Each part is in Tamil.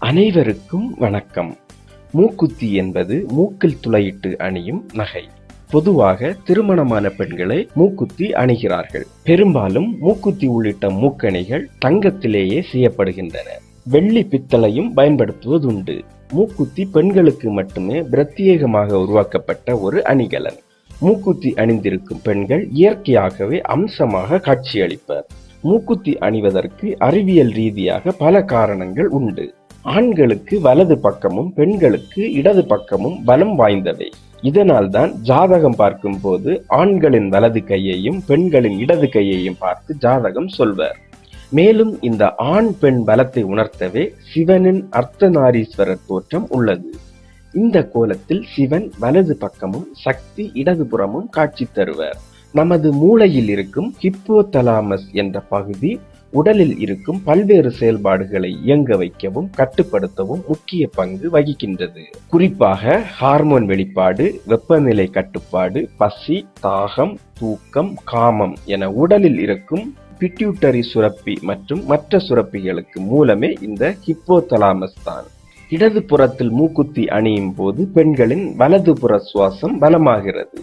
அனைவருக்கும் வணக்கம். மூக்குத்தி என்பது மூக்கில் துளையிட்டு அணியும் நகை. பொதுவாக திருமணமான பெண்களை மூக்குத்தி அணிகிறார்கள். பெரும்பாலும் மூக்குத்தி உள்ளிட்ட மூக்கணிகள் தங்கத்திலேயே செய்யப்படுகின்றன. வெள்ளி பித்தளையும் பயன்படுத்துவதுண்டு. மூக்குத்தி பெண்களுக்கு மட்டுமே பிரத்யேகமாக உருவாக்கப்பட்ட ஒரு அணிகலன். மூக்குத்தி அணிந்திருக்கும் பெண்கள் இயற்கையாகவே அம்சமாக காட்சியளிப்பர். மூக்குத்தி அணிவதற்கு அறிவியல் ரீதியாக பல காரணங்கள் உண்டு. ஆண்களுக்கு வலது பக்கமும் பெண்களுக்கு இடது பக்கமும் பலம் வாய்ந்தவை. இதனால்தான் ஜாதகம் பார்க்கும் போது ஆண்களின் வலது கையையும் பெண்களின் இடது கையையும் பார்த்து ஜாதகம் சொல்வர். மேலும் இந்த ஆண் பெண் பலத்தை உணர்த்தவே சிவனின் அர்த்தநாரீஸ்வரர் தோற்றம் உள்ளது. இந்த கோலத்தில் சிவன் வலது பக்கமும் சக்தி இடதுபுறமும் காட்சி தருவர். நமது மூளையில் இருக்கும் ஹிப்போதலாமஸ் என்ற பகுதி உடலில் இருக்கும் பல்வேறு செயல்பாடுகளை இயங்க வைக்கவும் கட்டுப்படுத்தவும் முக்கிய பங்கு வகிக்கின்றது. குறிப்பாக ஹார்மோன் வெளிப்பாடு வெப்பநிலை கட்டுப்பாடு பசி தாகம் தூக்கம் காமம் என உடலில் இருக்கும் பிட்யூட்டரி சுரப்பி மற்றும் மற்ற சுரப்பிகளுக்கு மூலமே இந்த ஹிப்போதலாமஸ் தான். இடது புறத்தில் மூக்குத்தி அணியும் போது பெண்களின் வலதுபுற சுவாசம் பலமாகிறது.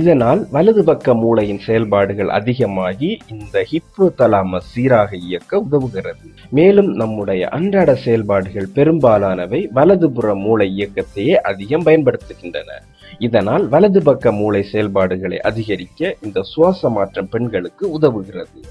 இதனால் வலது பக்க மூளையின் செயல்பாடுகள் அதிகமாகி இந்த ஹிப்போதலாமஸ் சீராக இயக்க உதவுகிறது. மேலும் நம்முடைய அன்றாட செயல்பாடுகள் பெரும்பாலானவை வலதுபுற மூளை இயக்கத்தையே அதிகம் பயன்படுத்துகின்றன. இதனால் வலது பக்க மூளை செயல்பாடுகளை அதிகரிக்க இந்த சுவாச மாற்றம் பெண்களுக்கு உதவுகிறது.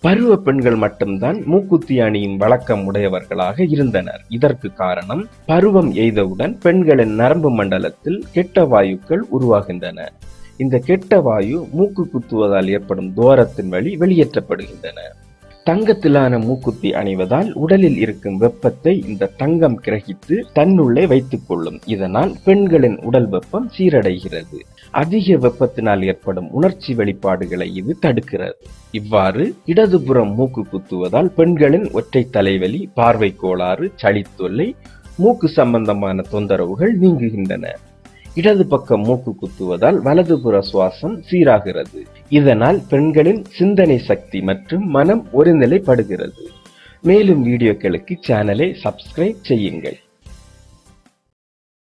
பருவ பெண்கள் மட்டும்தான் மூக்குத்தி அணியின் வழக்கம் உடையவர்களாக இருந்தனர். இதற்கு காரணம் பருவம் எய்தவுடன் பெண்களின் நரம்பு மண்டலத்தில் கெட்ட வாயுக்கள் உருவாகின்றன. இந்த கெட்ட வாயு மூக்கு குத்துவதால் ஏற்படும் துவாரத்தின் வழி வெளியேற்றப்படுகின்றன. தங்கத்திலான மூக்குத்தி அணிவதால் உடலில் இருக்கும் வெப்பத்தை இந்த தங்கம் கிரகித்து தன்னுள்ளே வைத்துக் கொள்ளும். இதனால் பெண்களின் உடல் வெப்பம் சீரடைகிறது. அதிக வெப்பத்தினால் ஏற்படும் உணர்ச்சி வெளிப்பாடுகளை இது தடுக்கிறது. இவ்வாறு இடதுபுறம் மூக்கு குத்துவதால் பெண்களின் ஒற்றை தலைவலி பார்வை கோளாறு சளித்தொல்லை மூக்கு சம்பந்தமான தொந்தரவுகள் நீங்குகின்றன. இடது பக்கம் மூக்கு குத்துவதால் வலதுபுற சுவாசம் சீராகிறது. இதனால் பெண்களின் சிந்தனை சக்தி மற்றும் மனம் ஒருநிலைப்படுகிறது. மேலும் வீடியோக்களுக்கு சேனலை சப்ஸ்கிரைப் செய்யுங்கள்.